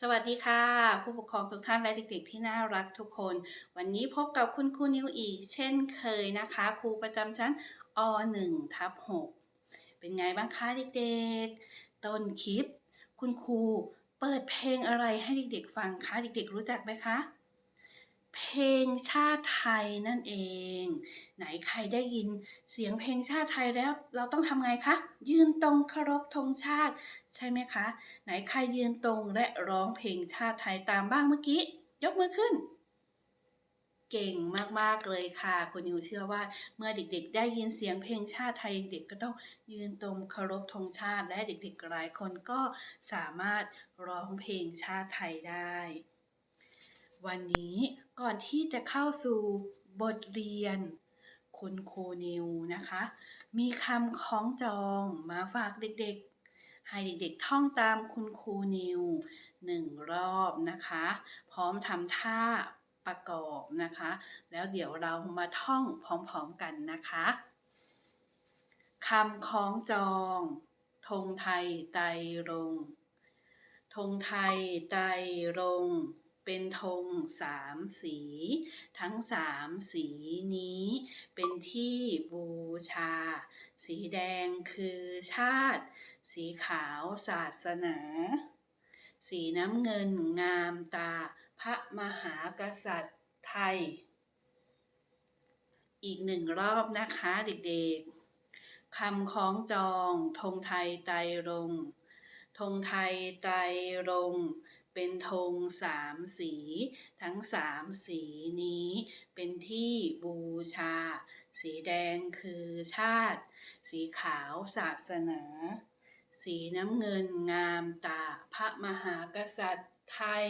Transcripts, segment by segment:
สวัสดีค่ะ ผู้ปกครองทุกท่านและเด็กๆที่น่ารักทุกคน วันนี้พบกับคุณครูนิวอีก เช่นเคยนะคะ ครูประจำชั้นอ1ทับ6เป็นไงบ้างคะเด็กๆ ต้นคลิป คุณครูเปิดเพลงอะไรให้เด็กๆฟังคะเด็กๆรู้จักไหมคะ เพลงชาติไทยนั่นเอง ไหนใครได้ยินเสียงเพลงชาติไทยแล้วเราต้องทำไงคะ ยืนตรงเคารพธงชาติ ใช่ไหมคะ ไหนใครยืนตรงและร้องเพลงชาติไทยตามบ้างเมื่อกี้ ยกมือขึ้น เก่งมากๆเลยค่ะคุณนิวเชื่อว่า เมื่อเด็กๆ ได้ยินเสียงเพลงชาติไทยเด็กก็ต้องยืนตรงเคารพธงชาติ และเด็กๆหลายคนก็สามารถร้องเพลงชาติไทยได้ วันนี้ก่อนที่จะเข้าสู่บทเรียน คุณครูนิวนะคะ มีคำคล้องจองมาฝากเด็กๆ ให้เด็กๆท่องตามคุณครูนิวหนึ่งรอบนะคะ พร้อมทำท่าประกอบนะคะ แล้วเดี๋ยวเรามาท่องพร้อมๆกันนะคะคำคล้องจองธงไทยไตรงธงไทยไตรง เป็นธงสามสี ทั้งสามสีนี้ เป็นที่บูชา สีแดงคือชาติ สีขาวศาสนา สีน้ำเงินงามตา พระมหากษัตริย์ไทย อีกหนึ่งรอบนะคะเด็กๆคำคล้องจองธงไทยไตรงธงไทยไตรง เป็นธงสามสี ทั้งสามสีนี้ เป็นที่บูชา สีแดงคือชาติ สีขาวศาสนา สีน้ำเงินงามตาพระมหากษัตริย์ไทย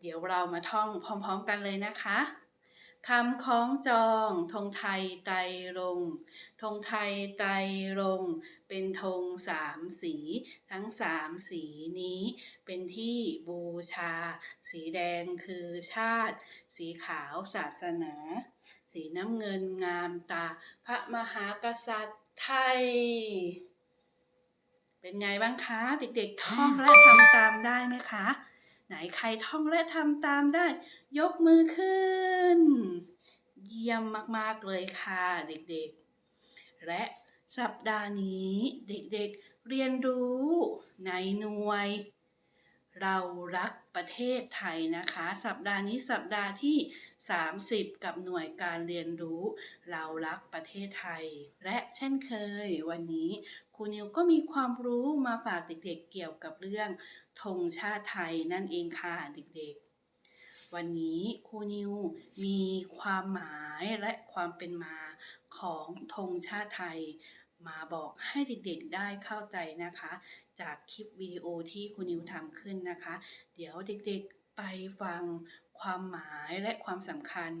เดี๋ยวเรามาท่องพร้อมๆกันเลยนะคะ คำคล้องจองธงไทยไตรรงธงไทยไตรรงเป็นธงสามสี ทั้งสามสีนี้ เป็นที่บูชา สีแดงคือชาติ สีขาวศาสนา สีน้ำเงินงามตา พระมหากษัตริย์ไทย เป็นไงบ้างคะ เด็กๆท่องและทำตามได้ไหมคะ ไหนใครท่องและทำตามได้ ยกมือขึ้น เยี่ยมมากๆเลยค่ะเด็กๆ และสัปดาห์นี้เด็กๆเรียนรู้ในหน่วย เรารักประเทศไทยนะคะ สัปดาห์นี้สัปดาห์ที่ 30 กับหน่วยการเรียนรู้ เรารักประเทศไทย และเช่นเคย วันนี้ครูนิวก็มีความรู้มาฝากเด็กๆ เกี่ยวกับเรื่องธงชาติไทยนั่นเองค่ะเด็กๆ วันนี้ครูนิวมีความหมายและความเป็นมาของธงชาติไทย มาบอกให้เด็กๆได้เข้าใจนะคะ จากคลิปวิดีโอที่ครูนิวทำขึ้นนะคะ เดี๋ยวเด็กๆไปฟัง ความหมายและความสำคัญ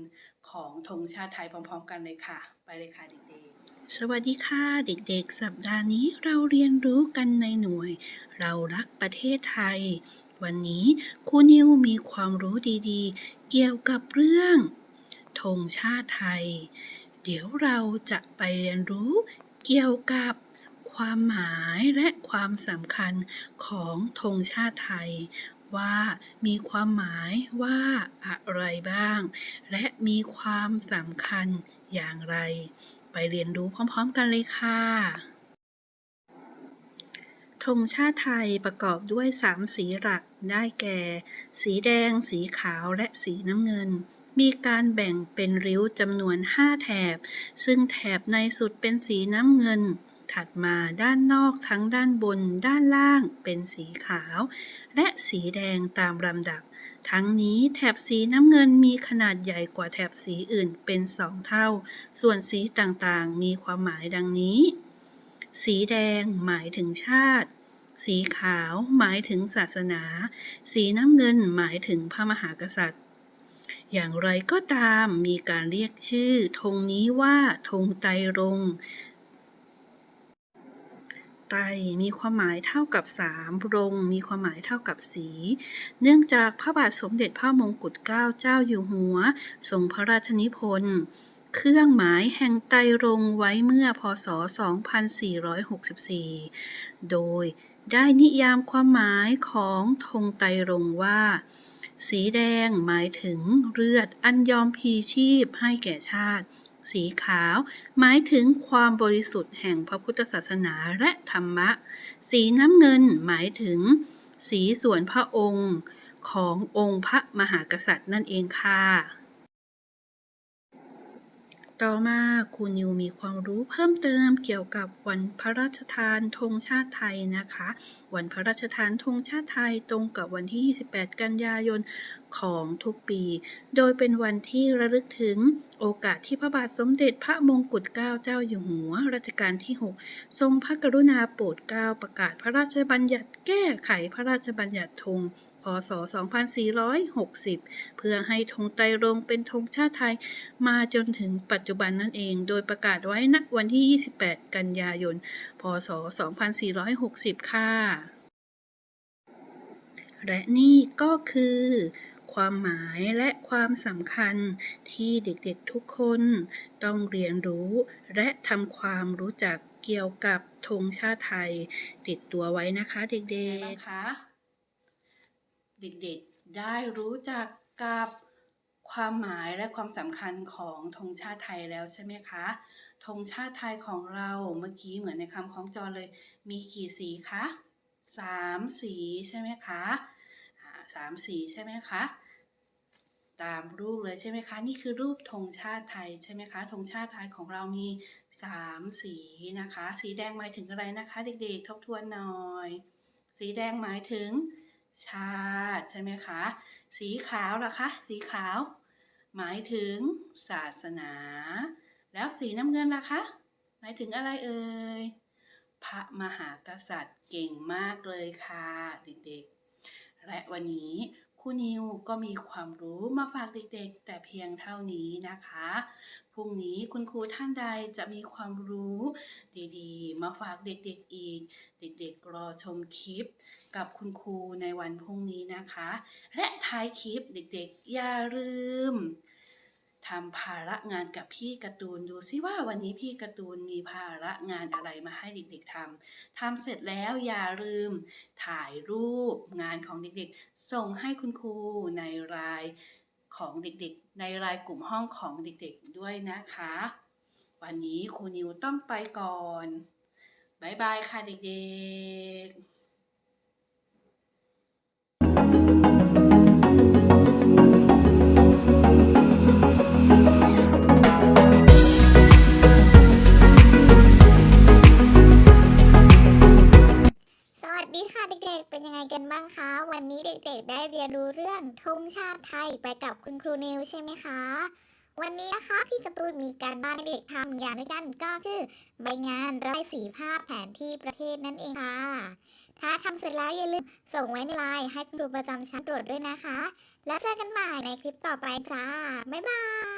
ของธงชาติไทยพร้อม ๆ กันเลยค่ะ ไปเลยค่ะเด็กๆ สวัสดีค่ะเด็กๆ สัปดาห์นี้เราเรียนรู้กันในหน่วย เรารักประเทศไทย วันนี้ครูนิวมีความรู้ดีๆ เกี่ยวกับเรื่องธงชาติไทย เดี๋ยวเราจะไปเรียนรู้เกี่ยวกับความหมายและความสำคัญของธงชาติไทย ว่ามีความหมายว่าอะไรบ้าง และมีความสำคัญอย่างไร ไปเรียนรู้พร้อมๆกันเลยค่ะธงชาติไทยประกอบด้วย 3 สีหลักได้แก่ สีแดง สีขาวและสีน้ำเงิน มีการแบ่งเป็นริ้วจำนวน 5 แถบ ซึ่งแถบในสุดเป็นสีน้ำเงิน ถัดมาด้านนอกทั้งด้านบนด้านล่างเป็นสีขาว และสีแดงตามลำดับ ทั้งนี้แถบสีน้ำเงินมีขนาดใหญ่กว่าแถบสีอื่นเป็นสองเท่า ส่วนสีต่างๆ มีความหมายดังนี้ สีแดงหมายถึงชาติ สีขาวหมายถึงศาสนา สีน้ำเงินหมายถึงพระมหากษัตริย์อย่างไรก็ตามมีการเรียกชื่อธงนี้ว่าธงไตรรง ไตมีความหมายเท่ากับสามรงมีความหมายเท่ากับสี เนื่องจากพระบาทสมเด็จพระมงกุฎเกล้าเจ้าอยู่หัวทรงพระราชนิพนธ์เครื่องหมายแห่งไตรรงไว้เมื่อพศ 2464 โดยได้นิยามความหมายของธงไตรรงว่า สีแดงหมายถึงเลือดอันยอมพีชีพให้แก่ชาติ สีขาว หมายถึงความบริสุทธิ์แห่งพระพุทธศาสนาและธรรมะ สีน้ำเงินหมายถึง สีส่วนพระองค์ขององค์พระมหากษัตริย์นั่นเองค่ะ ต่อมาครูนิวมีความรู้เพิ่มเติมเกี่ยวกับวันพระราชทานธงชาติไทยนะคะ วันพระราชทานธงชาติไทยตรงกับวันที่ 28 กันยายนของทุกปี โดยเป็นวันที่ระลึกถึงโอกาสที่พระบาทสมเด็จพระมงกุฎเกล้าเจ้าอยู่หัวรัชกาลที่ 6 ทรงพระกรุณาโปรดเกล้าประกาศพระราชบัญญัติแก้ไขพระราชบัญญัติธง พศ 2460 เพื่อให้ธงไตรรงเป็นธงชาติไทย มาจนถึงปัจจุบันนั่นเอง โดยประกาศไว้ณวันที่ 28 กันยายน พศ 2460 ค่ะ และนี่ก็คือความหมายและความสำคัญที่เด็กๆทุกคนต้องเรียนรู้และทำความรู้จักเกี่ยวกับธงชาติไทย ติดตัวไว้นะคะเด็กๆคะ เด็กๆได้รู้จักกับความหมายและความสำคัญของธงชาติไทยแล้วใช่ไหมคะธงชาติไทยของเราเมื่อกี้เหมือนในคำคล้องจอเลย มีกี่สีคะสามสีใช่ไหมคะสามสีใช่ไหมคะตามรูปเลยใช่ไหมคะ นี่คือรูปธงชาติไทยใช่ไหมคะธงชาติไทยของเรามีสามสีนะคะ สีแดงหมายถึงอะไรนะคะ เด็กๆทบทวนหน่อย สีแดงหมายถึง ชาติใช่ไหมคะ สีขาวล่ะคะ สีขาว หมายถึงศาสนา แล้วสีน้ำเงินล่ะคะ หมายถึงอะไรเอ่ย พระมหากษัตริย์เก่งมากเลยค่ะเด็กๆ และวันนี้ คุณนิวก็มีความรู้มาฝากเด็กๆ แต่เพียงเท่านี้นะคะ พรุ่งนี้คุณครูท่านใดจะมีความรู้ดีๆ มาฝากเด็กๆอีก เด็กๆ รอชมคลิปกับคุณครูในวันพรุ่งนี้นะคะ และท้ายคลิปเด็กๆ อย่าลืม ทำภาระงานกับพี่การ์ตูนดูซิว่าวันนี้พี่การ์ตูนมีภาระงานอะไรมาให้เด็กๆทำทำเสร็จแล้วอย่าลืม ถ่ายรูปงานของเด็กๆ ส่งให้คุณครูในรายของเด็กๆ ในรายกลุ่มห้องของเด็กๆด้วยนะคะ วันนี้ครูนิวต้องไปก่อนบายบายค่ะเด็กๆ นิวใช่ไหมคะ วันนี้นะคะพี่การ์ตูนมีการบ้านให้เด็กทำอย่างด้วยกันก็คือใบงานระบายสีภาพแผนที่ประเทศนั่นเองค่ะ ถ้าทำเสร็จแล้วอย่าลืมส่งไว้ในไลน์ให้คุณครูประจำชั้นตรวจด้วยนะคะ แล้วเจอกันใหม่ในคลิปต่อไปจ้า บ๊ายบาย